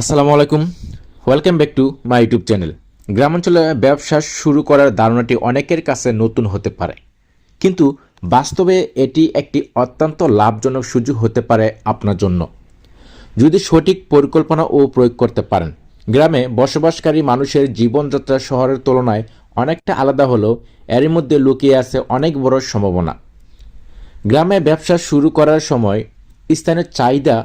আসসালামু আলাইকুম। Welcome back to my YouTube channel গ্রামাঞ্চলে ব্যবসা শুরু করার ধারণাটি অনেকের কাছে নতুন হতে পারে। কিন্তু বাস্তবে এটি একটি অত্যন্ত লাভজনক সুযোগ হতে পারে আপনার জন্য। যদি সঠিক পরিকল্পনা ও প্রয়োগ করতে পারেন, গ্রামে বসবাসকারী মানুষের জীবনযাত্রা শহরের তুলনায় অনেকটা আলাদা হলেও এরই মধ্যে লুকিয়ে আছে অনেক বড় সম্ভাবনা। গ্রামে ব্যবসা শুরু করার সময় স্থানীয় চাহিদা,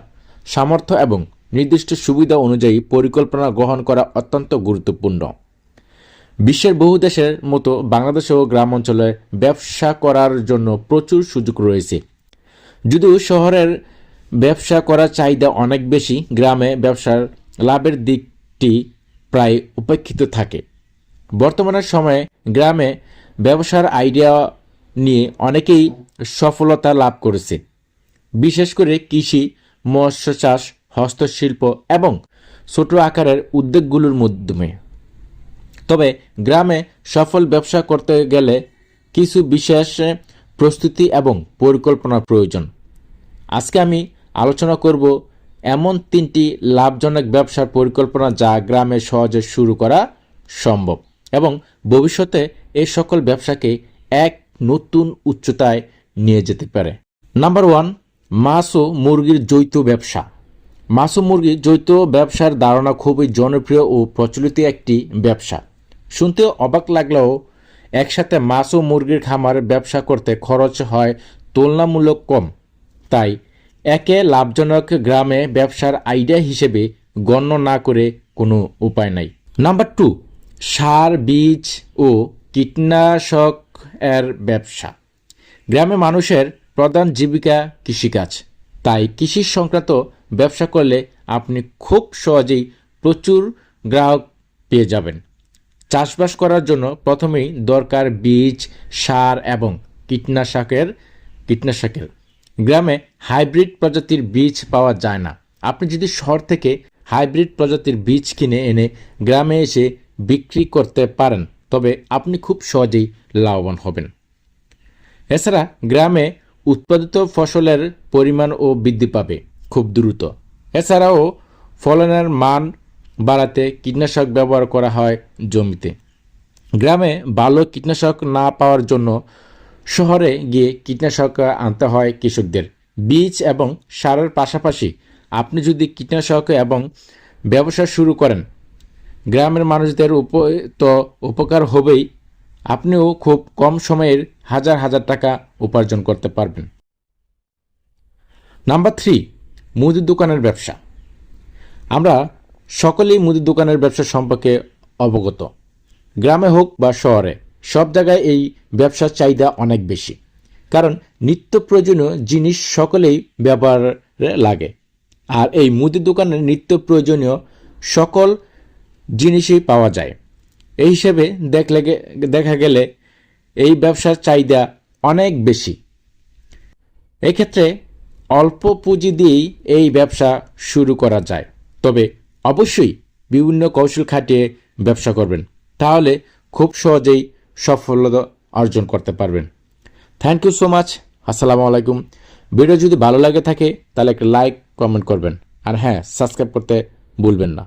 সামর্থ্য এবং নির্দিষ্ট সুবিধা অনুযায়ী পরিকল্পনা গ্রহণ করা অত্যন্ত গুরুত্বপূর্ণ। বিশ্বের বহু দেশের মতো বাংলাদেশেও গ্রাম অঞ্চলে ব্যবসা করার জন্য প্রচুর সুযোগ রয়েছে। যদিও শহরের ব্যবসা করার চাহিদা অনেক বেশি, গ্রামে ব্যবসার লাভের দিকটি প্রায় উপেক্ষিত থাকে। বর্তমানের সময়ে গ্রামে ব্যবসার আইডিয়া নিয়ে অনেকেই সফলতা লাভ করেছে। বিশেষ করে কৃষি, মৎস্য চাষ হস্তশিল্প এবং ছোট আকারের উদ্যোগগুলোর মাধ্যমে। তবে গ্রামে সফল ব্যবসা করতে গেলে কিছু বিশেষ প্রস্তুতি এবং পরিকল্পনার প্রয়োজন। আজকে আমি আলোচনা করব এমন তিনটি লাভজনক ব্যবসার পরিকল্পনা যা গ্রামে সহজে শুরু করা সম্ভব এবং ভবিষ্যতে এই সকল ব্যবসাকে এক নতুন উচ্চতায় নিয়ে যেতে পারে। নাম্বার ওয়ান, মাছ ও মুরগির যৌথ ব্যবসা। ও মুরগির যৌথ ব্যবসার ধারণা খুবই জনপ্রিয় ও প্রচলিত একটি ব্যবসা। শুনতে অবাক লাগলেও একসাথে মাছ ও মুরগির খামার ব্যবসা করতে খরচ হয় তুলনামূলক কম। তাই একে লাভজনক গ্রামে ব্যবসার আইডিয়া হিসেবে গণ্য না করে কোনো উপায় নাই। নাম্বার টু, সার, বীজ ও কীটনাশক এর ব্যবসা। গ্রামে মানুষের প্রধান জীবিকা কৃষিকাজ। তাই কৃষি সংক্রান্ত ব্যবসা করলে আপনি খুব সহজেই প্রচুর গ্রাহক পেয়ে যাবেন। চাষবাস করার জন্য প্রথমেই দরকার বীজ, সার এবং কীটনাশকের কীটনাশকের। গ্রামে হাইব্রিড প্রজাতির বীজ পাওয়া যায় না। আপনি যদি শহর থেকে হাইব্রিড প্রজাতির বীজ কিনে এনে গ্রামে এসে বিক্রি করতে পারেন, তবে আপনি খুব সহজেই লাভবান হবেন। এছাড়া গ্রামে উৎপাদিত ফসলের পরিমাণ ও বৃদ্ধি পাবে। খুব দ্রুত। এছাড়াও ফলনের মান বাড়াতে কীটনাশক ব্যবহার করা হয় জমিতে। গ্রামে ভালো কীটনাশক না পাওয়ার জন্য শহরে গিয়ে কীটনাশক আনতে হয় কৃষকদের। বীজ এবং সারের পাশাপাশি আপনি যদি কীটনাশক এবং ব্যবসা শুরু করেন, গ্রামের মানুষদের উপ তো উপকার হবেই। আপনিও খুব কম সময়ের হাজার হাজার টাকা উপার্জন করতে পারবেন। নাম্বার থ্রি মুদির দোকানের ব্যবসা। আমরা সকলেই মুদির দোকানের ব্যবসা সম্পর্কে অবগত। গ্রামে হোক বা শহরে, সব জায়গায় এই ব্যবসার চাহিদা অনেক বেশি। কারণ নিত্য প্রয়োজনীয় জিনিস সকলেই ব্যবহারে লাগে। আর এই মুদির দোকানের নিত্য প্রয়োজনীয় সকল জিনিসই পাওয়া যায়। এই হিসেবে দেখলে দেখা গেলে এই ব্যবসার চাহিদা অনেক বেশি। এক্ষেত্রে অল্প পুঁজি দিয়েই এই ব্যবসা শুরু করা যায়। তবে অবশ্যই বিভিন্ন কৌশল খাটিয়ে ব্যবসা করবেন। তাহলে খুব সহজেই সফলতা অর্জন করতে পারবেন। থ্যাংক ইউ সো মাচ আসসালামু আলাইকুম। ভিডিও যদি ভালো লাগে থাকে, তাহলে একটা লাইক কমেন্ট করবেন। আর হ্যাঁ সাবস্ক্রাইব করতে ভুলবেন না।